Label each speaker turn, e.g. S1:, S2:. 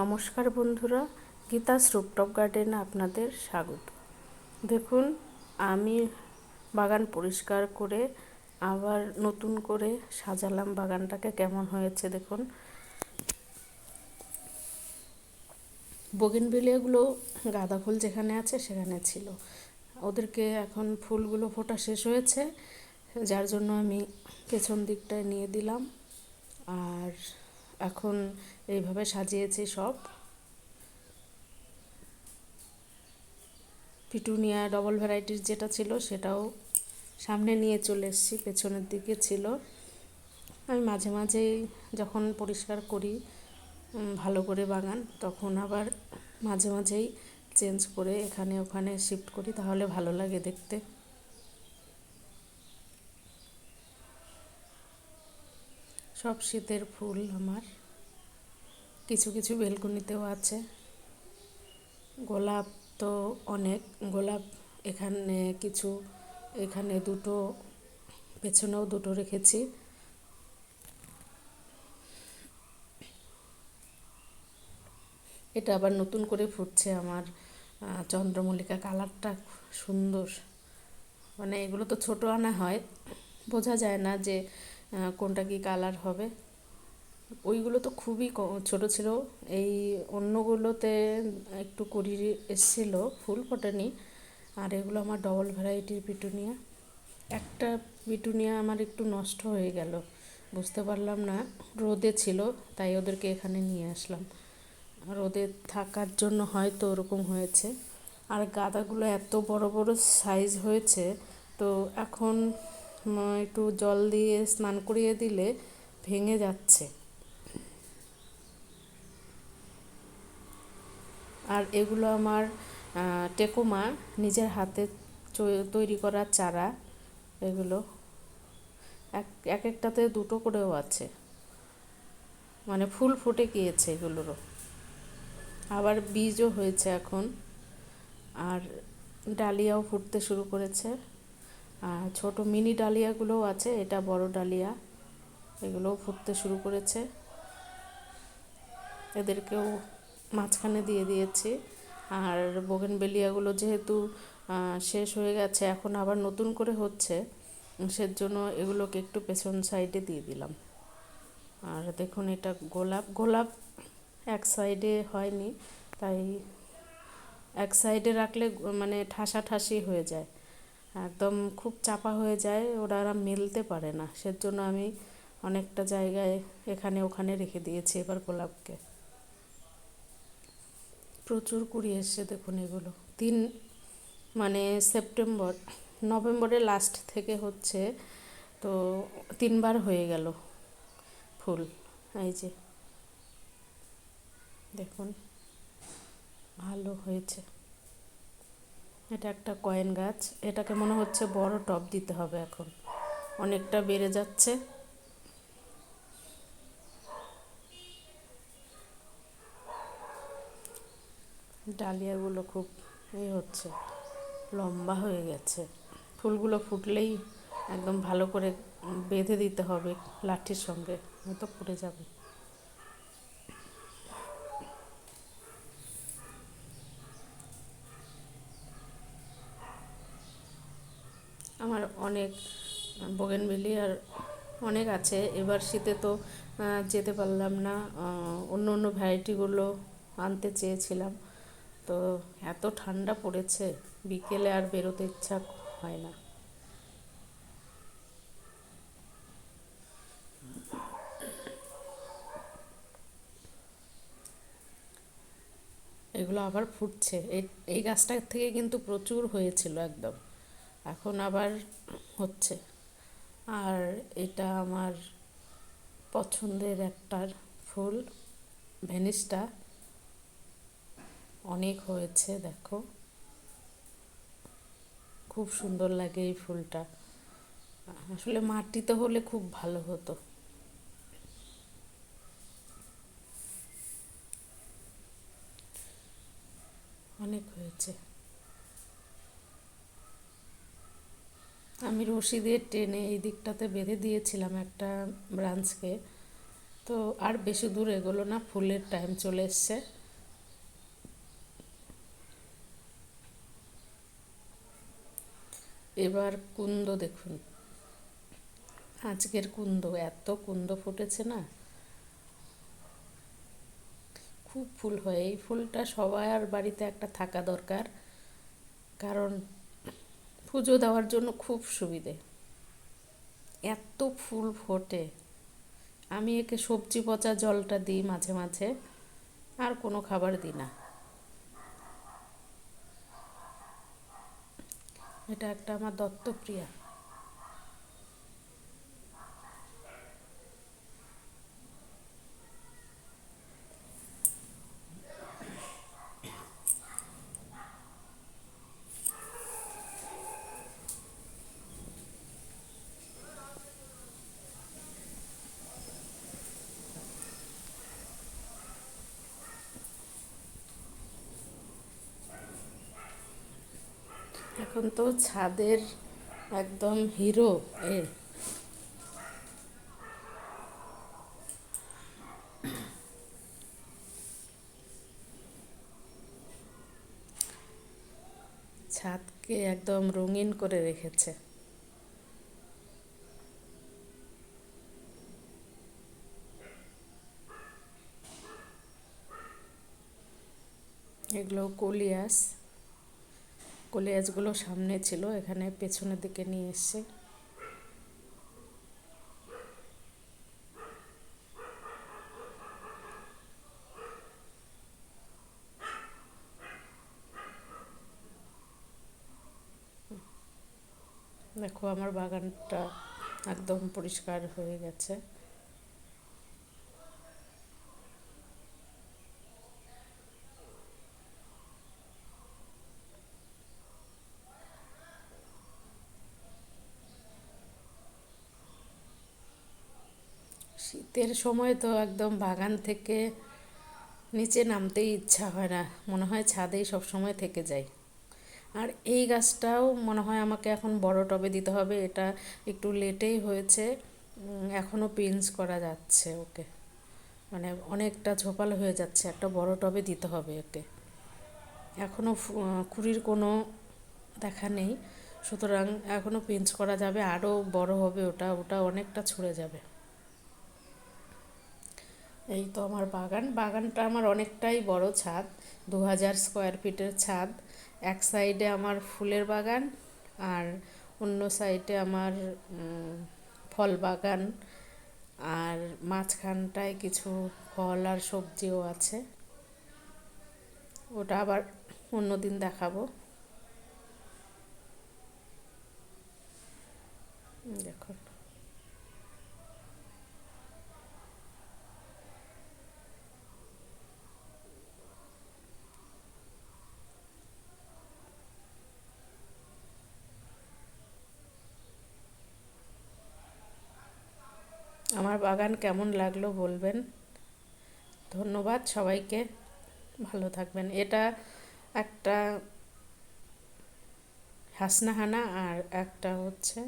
S1: নমস্কার বন্ধুরা, গীতা রুপটপ গার্ডেনে আপনাদের স্বাগত। দেখুন, আমি বাগান পরিষ্কার করে আবার নতুন করে সাজালাম বাগানটাকে, কেমন হয়েছে দেখুন। বগিনবিলিয়াগুলো গাঁদা ফুল যেখানে আছে সেখানে ছিল। ওদেরকে এখন ফুলগুলো ফোটা শেষ হয়েছে, যার জন্য আমি পেছন দিকটায় নিয়ে দিলাম। আর এখন এইভাবে সাজিয়েছি সব। পিটুনিয়া ডবল ভ্যারাইটির যেটা ছিল সেটাও সামনে নিয়ে চলে এসেছি, পেছনের দিকে ছিল। আমি মাঝে মাঝেই যখন পরিষ্কার করি ভালো করে বাগান, তখন আবার মাঝে মাঝেই চেঞ্জ করে এখানে ওখানে শিফট করি, তাহলে ভালো লাগে দেখতে। সব শীতের ফুল আমার। কিছু কিছু বেলকুনিতেও আছে। গোলাপ তো অনেক। গোলাপ এখানে কিছু, এখানে দুটো, পেছনেও দুটো রেখেছি। এটা আবার নতুন করে ফুটছে আমার চন্দ্রমল্লিকা কালারটা সুন্দর। মানে এগুলো তো ছোট আনা হয়। বোঝা যায় না যে কোনটা কি কালার হবে? ওইগুলো তো খুবই ছোট ছিল। এই অন্যগুলোতে একটু কুড়ি এসেছিল ফুল ফোটেনি। আর এগুলো আমার ডবল ভ্যারাইটির পিটুনিয়া। একটা পিটুনিয়া আমার একটু নষ্ট হয়ে গেল। বুঝতে পারলাম না। রোদে ছিল, তাই ওদেরকে এখানে নিয়ে আসলাম। রোদে থাকার জন্য হয়তো ওরকম হয়েছে। আর গাঁদাগুলো এত বড় বড় সাইজ হয়েছে, তো এখন একটু জল দিয়ে স্নান করিয়ে দিলে ভেঙে যাচ্ছে। আর এগুলো আমার টেকোমা, নিজের হাতে তৈরি করা চারা, এগুলো এক এক একটাতে দুটো করেও আছে। মানে ফুল ফুটে গিয়েছে এগুলোরও। আবার বীজও হয়েছে এখন। আর ডালিয়াও ফুটতে শুরু করেছে। ছোটো মিনি ডালিয়াগুলোও আছে, এটা বড় ডালিয়া। এগুলোও ফুটতে শুরু করেছে। এদেরকেও মাঝখানে দিয়ে দিয়েছি। আর বেলিয়াগুলো যেহেতু শেষ হয়ে গেছে, এখন আবার নতুন করে হচ্ছে, সেজন্য এগুলোকে একটু পেছন সাইডে দিয়ে দিলাম। আর দেখুন এটা গোলাপ গোলাপ এক সাইডে হয়নি, তাই এক সাইডে রাখলে মানে ঠাসা ঠাসি হয়ে যায়। একদম খুব চাপা হয়ে যায়, ওরা আর মেলতে পারে না। সেজন্য আমি অনেকটা জায়গায় এখানে ওখানে রেখে দিয়েছি এবার গোলাপকে। প্রচুর কুড়ি এসছে দেখুন এগুলো। তিন মানে সেপ্টেম্বর, নভেম্বরের লাস্ট থেকে হচ্ছে, তো তিনবার হয়ে গেল ফুল। এই যে, দেখুন, ভালো হয়েছে। এটা একটা কয়েন গাছ। এটাকে মনে হচ্ছে বড় টব দিতে হবে এখন। অনেকটা বেড়ে যাচ্ছে। ডালিয়াগুলো খুব এ হচ্ছে, লম্বা হয়ে গেছে। ফুলগুলো ফুটলেই একদম ভালো করে বেঁধে দিতে হবে লাঠির সঙ্গে হয়তো পড়ে যাবে আমার অনেক বোগেনভেলি আর অনেক আছে। এবার শীতে তো যেতে পারলাম না। অন্য অন্য ভ্যারাইটিগুলো আনতে চেয়েছিলাম। তো এত ঠান্ডা পড়েছে, বিকেলে আর বেরোতে ইচ্ছা হয় না। এগুলো আবার ফুটছে। এই এই গাছটা থেকে কিন্তু প্রচুর হয়েছিল একদম। এখন আবার হচ্ছে। আর এটা আমার পছন্দের একটার ফুল, ভেনিসটা। অনেক হয়েছে, দেখো। খুব সুন্দর লাগে এই ফুলটা। আসলে মাটিতে হলে খুব ভালো হতো। অনেক হয়েছে। আমি রশি দিয়ে টেনে এই দিকটাতে বেঁধে দিয়েছিলাম একটা ব্রাঞ্চকে। তো আর বেশি দূর এগোলো না, ফুলের টাইম চলে এসছে। এবার কুন্দ দেখুন। আজকের কুন্দ, এত কুন্দ ফুটেছে না। খুব ফুল হয়। এই ফুলটা সবার বাড়িতে একটা থাকা দরকার। কারণ পুজো দেওয়ার জন্য খুব সুবিধে। এত ফুল ফোটে। আমি একে সবজি পচা জলটা দিই মাঝে মাঝে, আর কোনো খাবার দিই না। এটা একটা আমার দত্তপ্রিয়া। এখন তো ছাদের একদম হিরো এ। ছাদকে একদম রঙিন করে রেখেছে। এগুলো কলিয়াস। কলিয়াসগুলো সামনে ছিল, এখানে পেছনের দিকে নিয়ে এসছে। দেখো, আমার বাগানটা একদম পরিষ্কার হয়ে গেছে। শীতের সময় তো একদম বাগান থেকে নিচে নামতেই ইচ্ছা হয় না। মনে হয় ছাদেই সব সময় থেকে যাই আর এই গাছটাও মনে হয় আমাকে এখন বড় টবে দিতে হবে, এটা একটু লেটেই হয়েছে। এখনও পিঞ্চ করা যাচ্ছে ওকে। মানে অনেকটা ঝোপাল হয়ে যাচ্ছে, একটা বড় টবে দিতে হবে ওকে এখনও কুড়ির কোনো দেখা নেই। সুতরাং এখনও পিঞ্চ করা যাবে, আরও বড় হবে ওটা ওটা অনেকটা ছড়ে যাবে। এই তো আমার বাগান। বাগানটা আমার অনেকটাই বড় ছাদ, দু হাজার স্কোয়ার ফিটের ছাদ। এক সাইডে আমার ফুলের বাগান আর অন্য সাইডে আমার ফল বাগান। আর মাঝখানটায় কিছু ফল আর সবজিও আছে। ওটা আবার অন্য দিন দেখাবো দেখুন আমার বাগান কেমন লাগল বলবেন। ধন্যবাদ সবাইকে ভালো থাকবেন। এটা একটা হাসনাহানা আর একটা হচ্ছে